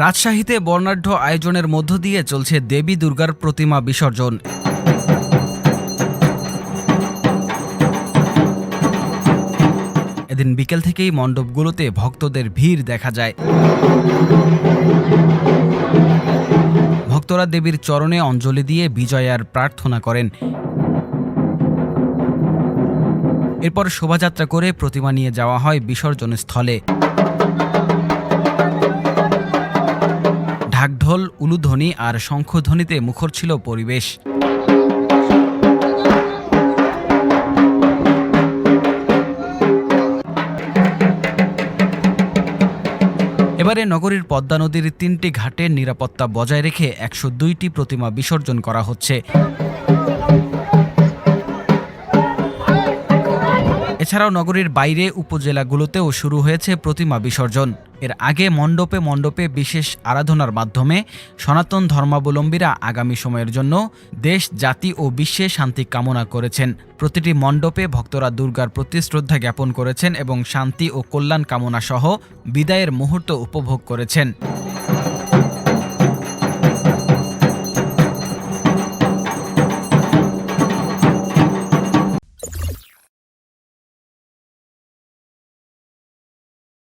রাজশাহীতে বর্ণাঢ্য আয়োজনের মধ্য দিয়ে চলছে দেবী দুর্গার প্রতিমা বিসর্জন। এদিন বিকেল থেকেই মণ্ডপগুলোতে ভক্তদের ভিড় দেখা যায়। ভক্তরা দেবীর চরণে অঞ্জলি দিয়ে বিজয়ার প্রার্থনা করেন। এরপর শোভাযাত্রা করে প্রতিমা নিয়ে যাওয়া হয় বিসর্জন স্থলে। ঢাকঢোল উলুধ্বনি আর শঙ্খধ্বনিতে মুখর ছিল পরিবেশ। এবারে নগরীর পদ্মা নদীর তিনটি ঘাটের নিরাপত্তা বজায় রেখে একশো দুইটি প্রতিমা বিসর্জন করা হচ্ছে। এছাড়াও নগরীর বাইরে উপজেলাগুলোতেও শুরু হয়েছে প্রতিমা বিসর্জন। এর আগে মণ্ডপে মণ্ডপে বিশেষ আরাধনার মাধ্যমে সনাতন ধর্মাবলম্বীরা আগামী সময়ের জন্য দেশ, জাতি ও বিশ্বে শান্তি কামনা করেছেন। প্রতিটি মণ্ডপে ভক্তরা দুর্গার প্রতি শ্রদ্ধা জ্ঞাপন করেছেন এবং শান্তি ও কল্যাণ কামনা সহ বিদায়ের মুহূর্ত উপভোগ করেছেন।